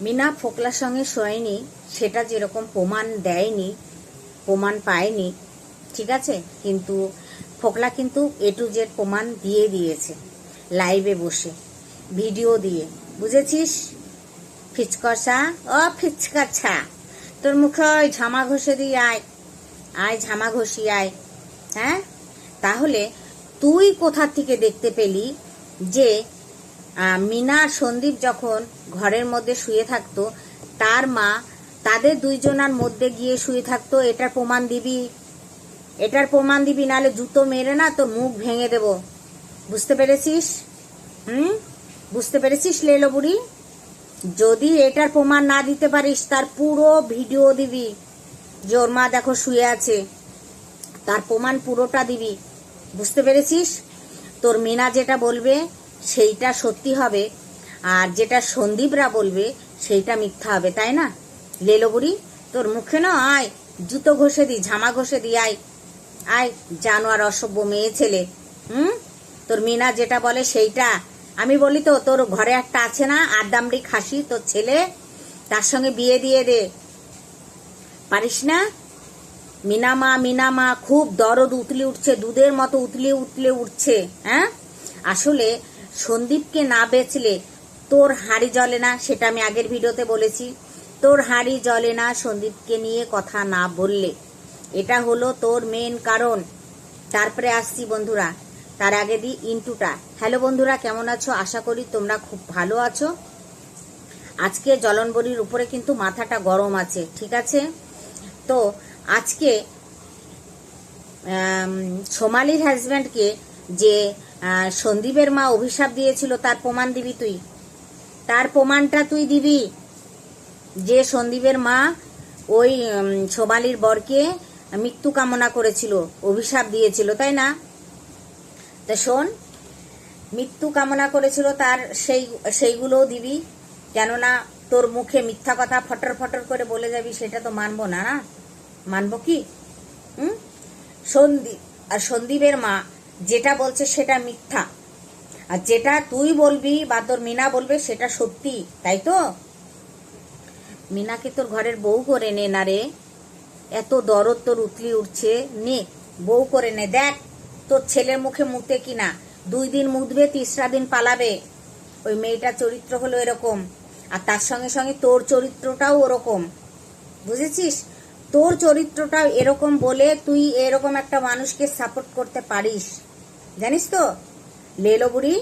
মিনা ফোকলার সঙ্গে শোয়নি, সেটা যেরকম প্রমাণ দেয়নি, প্রমাণ পায়নি, ঠিক আছে? কিন্তু ফোকলা কিন্তু এ টু জেড প্রমাণ দিয়ে দিয়েছে লাইভে বসে ভিডিও দিয়ে। বুঝেছিস? ফিচকসা? ও ফিচকাছা তোর মুখে ওই ঝামা ঘষে দিয়ে আয় আয় ঝামা ঘষি, আয় হ্যাঁ? তাহলে তুই কোথা থেকে দেখতে পেলি যে মিনা সন্দীপ যখন ঘরের মধ্যে শুয়ে থাকতো, তার মা তাদের দুইজনার মধ্যে গিয়ে শুয়ে থাকতো, এটার প্রমাণ দিবি, এটার প্রমাণ দিবি নালে জুতো মেরে না তোর মুখ ভেঙে দেব। বুঝতে পেরেছিস? হুম? বুঝতে পেরেছিস লেলো বুড়ি? যদি এটার প্রমাণ না দিতে পারিস, তার পুরো ভিডিও দিবি। যে ওর মা দেখো শুয়ে আছে, তার প্রমাণ পুরোটা দিবি। বুঝতে পেরেছিস? তোর মিনা যেটা বলবে সেইটা সত্যি হবে। আর যেটা সন্দীপরা বলবে, সেইটা মিথ্যা হবে, তাই না? লেলো বুড়ি, তোর মুখে না আয়, জুতো ঘষে দি, ঝামা ঘষে দি, আয়। আয়, জানোয়ার অসভ্য মেয়ে ছেলে। হুম? তোর মিনা যেটা বলে সেইটা। আমি বলি তো, তোর ঘরে একটা আছে না আদামড়ি খাসি, তোর ছেলে? তার সঙ্গে বিয়ে দিয়ে দে। পারিস না? মিনামা মিনামা খুব দরদ উতলে উঠছে, দুধের মতো উতলে উতলে উঠছে হ্যাঁ? আসলে সন্দীপকে না বেচলে তোর হাড়ি জ্বলে না, সেটা আমি আগের ভিডিওতে বলেছি। তোর হাড়ি জ্বলে না, সন্দীপকে নিয়ে কথা না বললে। এটা হলো তোর মেন কারণ। তারপরে আসছি বন্ধুরা, তার আগে দিই ইন্টুটা। হ্যালো বন্ধুরা, কেমন আছো? আশা করি তোমরা খুব ভালো আছো। আজকে জলনবরির উপরে কিন্তু মাথাটা গরম আছে, ঠিক আছে? তো আজকে সোমালির হাজব্যান্ডকে যে সন্দীপের মা অভিশাপ দিয়েছিল, তার প্রমাণ দিবি তুই। তার প্রমাণটা তুই দিবি যে সন্দীপের মা ওই সোমালির বরকে মৃত্যু কামনা করেছিল, অভিশাপ দিয়েছিল, তাই না? তা শোন, মৃত্যু কামনা করেছিল তার সেই, সেইগুলোও দিবি, কেননা তোর মুখে মিথ্যা কথা ফটর ফটর করে বলে যাবি, সেটা তো মানবো না না? মানবো কি? হুম? সন্দীপ, আর সন্দীপের মা যেটা বলছে সেটা মিথ্যা। আর যেটা তুই বলবি বা তোর মিনা বলবে সেটা সত্যি, তাই তো? মিনাকে তোর ঘরের বউ করে নে না রে? এত দরদ তোর উতলি উঠছে। নে, বউ করে নে। দেখ, তোর ছেলের মুখে মুতে কিনা। দুই দিন মুতবে, তিসরা দিন পালাবে। ওই মেয়েটার চরিত্র হলো এরকম। আর তার সঙ্গে সঙ্গে তোর চরিত্রটাও ওরকম। বুঝেছিস? তোর চরিত্রটা এরকম বলে তুই এরকম একটা মানুষকে সাপোর্ট করতে পারিস। জানিস তো? লেলো বুড়ি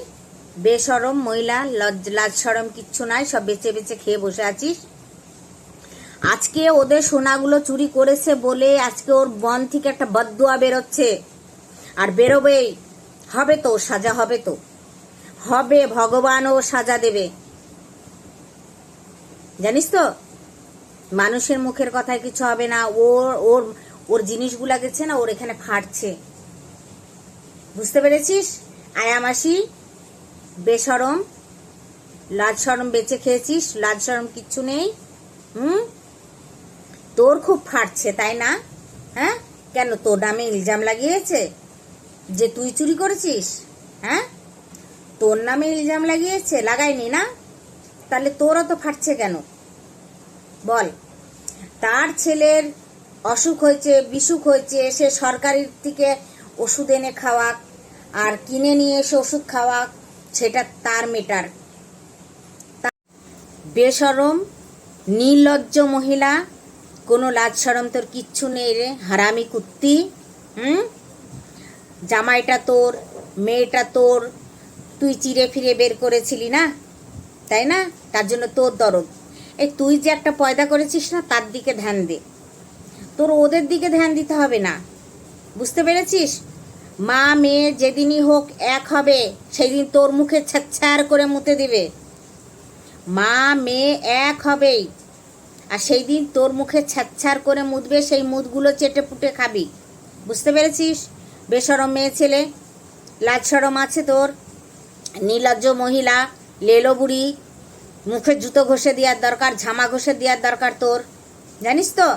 বেসরম মহিলা লজ সরম কিচ্ছু নাই, সব বেচে বেচে খেয়ে বসে আছিস। আজকে ওদের সোনাগুলো চুরি করেছে বলে আজকে ওর বন থেকে একটা বদুয়া বেরোচ্ছে। আর বেরোবেই। হবে তো, সাজা হবে তো। হবে, ভগবানও সাজা দেবে। জানিস তো? মানুষের মুখের কথায় কিছু হবে না। ওর ওর ওর জিনিসগুলা গেছে না, ওর এখানে ফাটছে। বুঝতে পেরেছিস? আয়ামাসি বেসরম লাজ সরম বেঁচে খেয়েছিস লাজ সরম কিচ্ছু নেই, হুম? তোর খুব ফাটছে, তাই না? হ্যাঁ? কেন, তোর নামে ইলজাম লাগিয়েছে? যে তুই চুরি করেছিস হ্যাঁ? তোর নামে ইলজাম লাগিয়েছে, লাগায়নি না? তাহলে তোরও তো ফাটছে কেন? বল। তার ছেলের অসুখ হয়েছে, বিসুখ হয়েছে সে সরকারির থেকে ওষুধ এনে খাওয়াক আর কিনে নিয়ে এসে ওষুধ খাওয়াক সেটা তার মেটার। বেসরম, নির্লজ্জ মহিলা, কোনো লাজ সরম তোর কিচ্ছু নেই রে, হারামি কুত্তি, হুম? জামাইটা তোর, মেয়েটা তোর, তুই চিরে ফিরে বের করেছিলি না? তাই না? তার জন্য তোর দরদ। এই তুই যে একটা পয়দা করেছিস না, তার দিকে ধ্যান দে। তোর ওদের দিকে ধ্যান দিতে হবে না। বুঝতে পেরেছিস? মা মেয়ে যেদিনই হোক এক হবে সেই দিন তোর মুখে ছাচ্ছার করে মুতে দিবে। মা মেয়ে এক হবেই, আর সেই দিন তোর মুখে ছাচ্ছার করে মুতবে, সেই মুতগুলো চেটে পুটে খাবি। বুঝতে পেরেছিস? বেসরম মেয়ে ছেলে লাজ সরম আছে তোর। নির্লজ্জ মহিলা লেলো বুড়ি মুখে জুতো ঘষে দেওয়ার দরকার, ঝামা ঘষে দেওয়ার দরকার তোর। জানিস তো,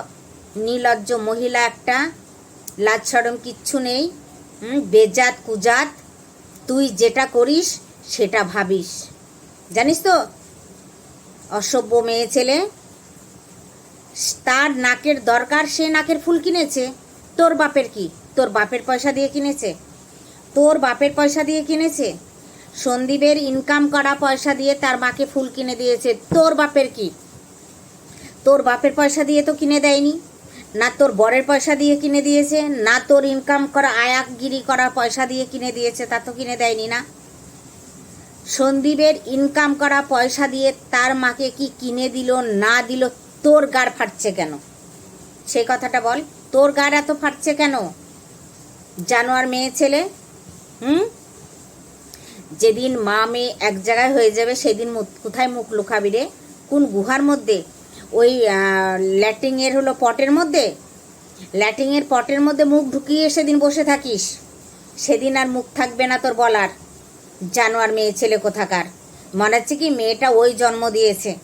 নির্লজ্জ মহিলা একটা, লাজ সরম কিচ্ছু নেই বেজাত, কুজাত। তুই যেটা করিস, সেটা ভাবিস। জানিস তো, অসভ্য মেয়ে ছেলে, তার নাকের দরকার, সে নাকের ফুল কিনেছে। তোর বাপের কি? তোর বাপের পয়সা দিয়ে কিনেছে? তোর বাপের পয়সা দিয়ে কিনেছে? সন্দীপের ইনকাম করা পয়সা দিয়ে তার মাকে ফুল কিনে দিয়েছে। তোর বাপের কি? তোর বাপের পয়সা দিয়ে তো কিনে দেয়নি। না তোর বরের পয়সা দিয়ে কিনে দিয়েছে, না তোর ইনকাম করা, আয়াকগিরি করা পয়সা দিয়ে কিনে দিয়েছে, তা তো কিনে দেয়নি না। সন্দীপের ইনকাম করা পয়সা দিয়ে তার মাকে কি কিনে দিল, না দিল, তোর গাড় ফাটছে কেন? সেই কথাটা বল। তোর গাড় এত ফাটছে কেন? জানোয়ার মেয়ে ছেলে, হুম? যেদিন মা মেয়ে এক জায়গায় হয়ে যাবে, সেদিন কোথায় মুখ লুকাবি রে? কোন গুহার মধ্যে? ওই ল্যাটিংয়ের হলো পটের মধ্যে? ল্যাটিংয়ের পটের মধ্যে মুখ ঢুকিয়ে সেদিন বসে থাকিস। সেদিন আর মুখ থাকবে না তোর বলার। জানোয়ার মেয়ে, ছেলে কোথাকার? মনে হচ্ছে কি মেয়েটা ওই জন্ম দিয়েছে।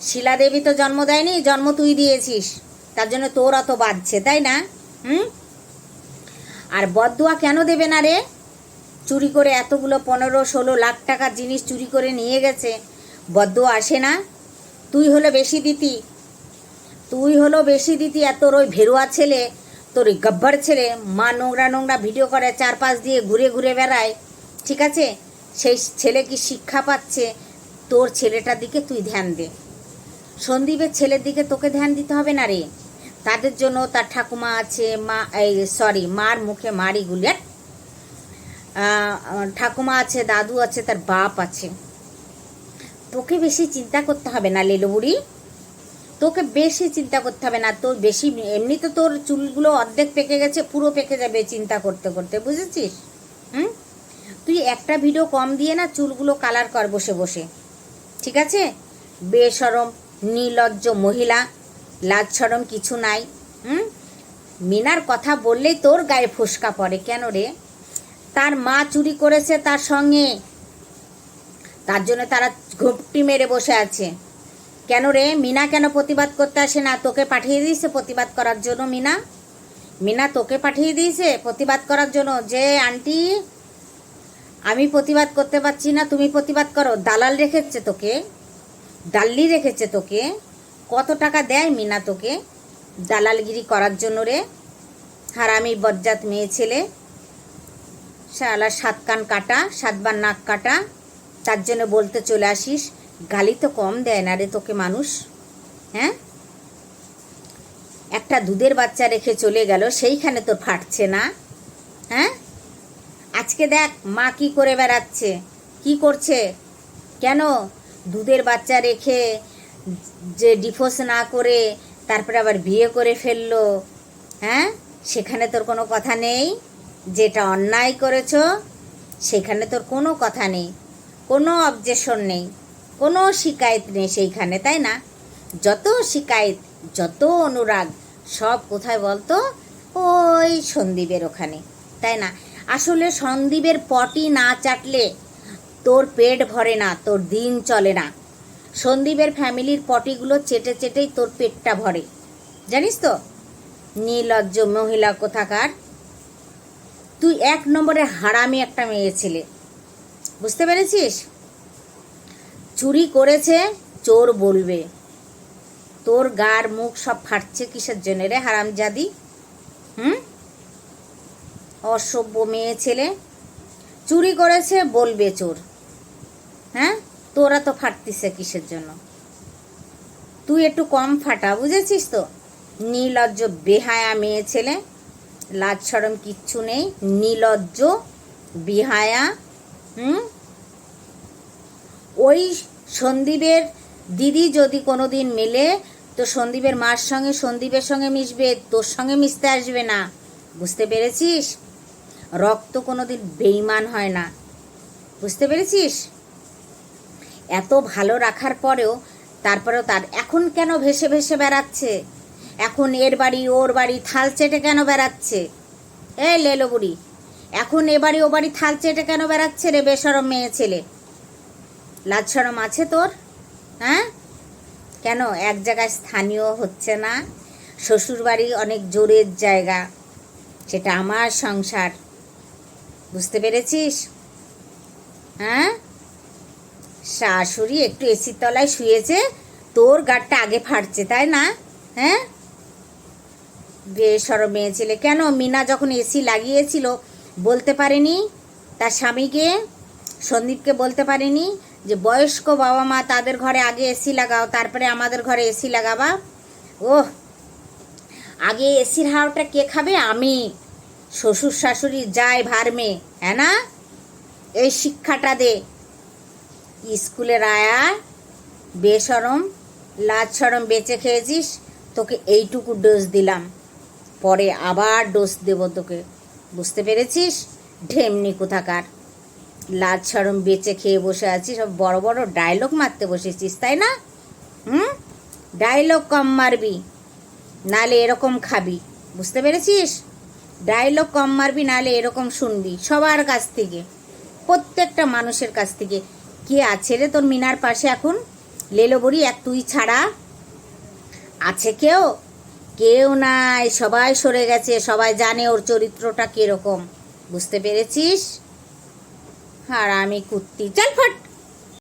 শিলা দেবী তো জন্ম দেয়নি, জন্ম তুই দিয়েছিস। তার জন্য তোর অত বাজছে তাই না? হুম? আর বদুয়া কেন দেবে না রে? চুরি করে এতগুলো পনেরো, ষোলো লাখ টাকার জিনিস চুরি করে নিয়ে গেছে। বদুয়া আসে না। তুই হলো বেশি দিতি। তুই হলো বেশি দিতি আর তোর ওই ভেরুয়া ছেলে, তোর ওই গব্বর ছেলে, মা নোংরা নোংরা ভিডিও করে চার পাঁচ দিয়ে ঘুরে ঘুরে বেড়ায়। ঠিক আছে? সেই ছেলে কি শিক্ষা পাচ্ছে? তোর ছেলেটার দিকে তুই ধ্যান দে। সন্দীপের ছেলের দিকে তোকে ধ্যান দিতে হবে না রে। তাদের জন্য তার ঠাকুমা আছে, মা, এই সরি মার মুখে মারি গুলিয়ার ঠাকুমা আছে, দাদু আছে, তার বাপ আছে। তোকে বেশি চিন্তা করতে হবে না, লেলো বুড়ি। তোকে বেশি চিন্তা করতে হবে না তোর বেশি এমনি তো তোর চুলগুলো অর্ধেক পেকে গেছে, পুরো পেকে যাবে চিন্তা করতে করতে, বুঝেছিস? হুম? তুই একটা ভিডিও কম দিয়ে না চুলগুলো কালার কর বসে বসে। ঠিক আছে? বেসরম নির্লজ্জ মহিলা লাজ সরম কিছু নাই। হুম? মিনার কথা বললেই তোর গায়ে ফোসকা পড়ে। কেন রে? তার মা চুরি করেছে তার সঙ্গে। তার জন্য তারা ঘুপটি মেরে বসে আছে। কেন রে? মিনা কেন প্রতিবাদ করতে আসে না? তোকে পাঠিয়ে দিয়েছে প্রতিবাদ করার জন্য মিনা? মিনা, তোকে পাঠিয়ে দিয়েছে প্রতিবাদ করার জন্য? যে, আন্টি, আমি প্রতিবাদ করতে পারছি না, তুমি প্রতিবাদ করো। দালাল রেখেছে তোকে। ডাল্লি রেখেছে তোকে। কত টাকা দেয় মিনা তোকে? দালালগিরি করার জন্য রে। হারামি বজ্জাত মেয়ে ছেলে। শালা সাত কান কাটা সাতবার নাক কাটা, তার জন্য বলতে চলে আসিস, গালি তো কম দেয় না রে তোকে মানুষ হ্যাঁ? একটা দুধের বাচ্চা রেখে চলে গেল, সেইখানে তোর ফাটছে না হ্যাঁ? আজকে দেখ, মা কি করে বেড়াচ্ছে, কি করছে? কেন দুধের বাচ্চা রেখে যে ডিভোর্স না করে, তারপরে আবার বিয়ে করে ফেলল হ্যাঁ? সেখানে তোর কোনো কথা নেই? যেটা অন্যায় করেছ, সেখানে তোর কোনো কথা নেই, কোনো অবজেকশন নেই, কোনো শিকায়ত নেই সেইখানে, তাই না? যত শিকায়ত, যত অনুরাগ, সব কোথায় বলতো? ওই সন্দীপের ওখানে, তাই না? আসলে সন্দীপের পটি না চাটলে তোর পেট ভরে না, তোর দিন চলে না। সন্দীপের ফ্যামিলির পটিগুলো চেটে চেটেই তোর পেটটা ভরে। জানিস তো? নির্লজ্জ মহিলা কোথাকার? তুই এক নম্বরে হারামি একটা মেয়ে ছেলে। বুঝতে পেরেছিস? চুরি করেছে, চোর বলবে। তোর গার মুখ সব ফাটছে কিসের জন্য রে হারাম হারামজাদি? হুম? অসভ্য মেয়ে ছেলে। চুরি করেছে, বলবে চোর। হ্যাঁ? তোরা তো ফাটতিছে কিসের জন্য? তুই একটু কম ফাটা, বুঝেছিস তো? নির্লজ্জ, বেহায়া মেয়ে ছেলে। লাজ সরম কিচ্ছু নেই নির্লজ্জ বিহায়া, হুম? ওই সন্দীপের দিদি যদি কোনো দিন মেলে, তো সন্দীপের মার সঙ্গে, সন্দীপের সঙ্গে মিশবে, তোর সঙ্গে মিশতে আসবে না। বুঝতে পেরেছিস? রক্ত কোনো দিন বেইমান হয় না। বুঝতে পেরেছিস? এত ভালো রাখার পরেও, তারপরেও তার এখন কেন ভেসে ভেসে বেড়াচ্ছে? এখন এর বাড়ি, ওর বাড়ি থাল চেটে কেন বেড়াচ্ছে? এ লেলো বুড়ি, এখন এ বাড়ি, ও বাড়ি থাল চেটে কেন বেড়াচ্ছে রে বেসরম মেয়ে ছেলে? লাজ সরম আছে তোর? হ্যাঁ? কেন? এক জায়গায় স্থানীয় হচ্ছে না। শ্বশুর বাড়ি অনেক জোরের জায়গা। সেটা আমার সংসার। বুঝতে পেরেছিস? হ্যাঁ? শাশুড়ি একটু এসির তলায় শুয়েছে, তোর গাড়টা আগে ফাটছে, তাই না? হ্যাঁ? বেসরম মেয়ে ছেলে কেন? মিনা যখন এসি লাগিয়েছিল, বলতে পারেনি। তার স্বামীকে, সন্দীপকে বলতে পারেনি যে, বয়স্ক বাবা মা, তাদের ঘরে আগে এসি লাগাও, তারপরে আমাদের ঘরে এসি লাগাবা। ওহ! আগে এসির হাওয়াটা কে খাবে? আমি। শ্বশুর শাশুড়ি যায় ভারমে হ্যাঁ না? এই শিক্ষাটা দে। স্কুলের আয়া বেসরম লাজ সরম বেঁচে খেয়েছিস, তোকে এইটুকু ডোজ দিলাম। পরে আবার ডোজ দেব তোকে। বুঝতে পেরেছিস? ঢেমনি কোথাকার। লাজ সরম বেঁচে খেয়ে বসে আছিস সব বড় বড় ডায়লগ মারতে বসেছিস, তাই না? হুম? ডায়লগ কম মারবি, নালে এরকম খাবি। বুঝতে পেরেছিস? ডায়লগ কম মারবি, নালে এরকম শুনবি, সবার কাছ থেকে, প্রত্যেকটা মানুষের কাছ থেকে। কে আছে রে তোর মিনার পাশে এখন? লেলো বড়ি এক তুই ছাড়া? আছে কেউ? কেউ নাই, সবাই সরে গেছে, সবাই জানে ওর চরিত্রটা কীরকম। বুঝতে পেরেছিস? আর আমি কুত্তি। চল ফট।